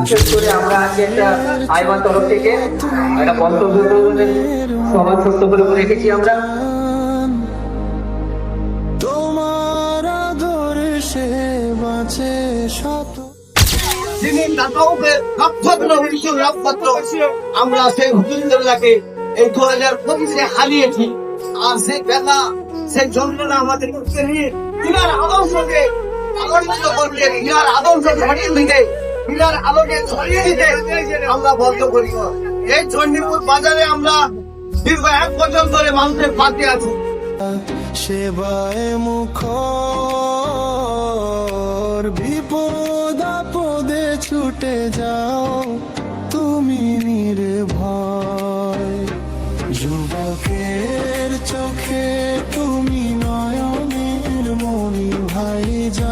বিশেষ করে আমরা আজকে একটা আইবার তরফ থেকে একটা বক্তব্য সবার ছোট্ট করে রেখেছি আমরা। তোমার আদরে সে বাঁচে শত আমরা সেই হুজুরদাকে এই দু হাজার পঁচিশে হারিয়েছি। আর সেই ব্যথা সেই যন্ত্রণা আমাদের করতে নিয়ে ইনার আদর্শকে আলোচিত করতে ইনার আদর্শ ছড়িয়ে দিতে আলোকে ছড়িয়ে দিতে আমরা এই বাজারে আমরা দীর্ঘ এক বছর ধরে মানুষের আছি। সেবায় মুখ বিপদ ছুটে যাও, তুমি নির্ভয়। যুবকের চোখে তুমি নয়নের মনি ভাই, যা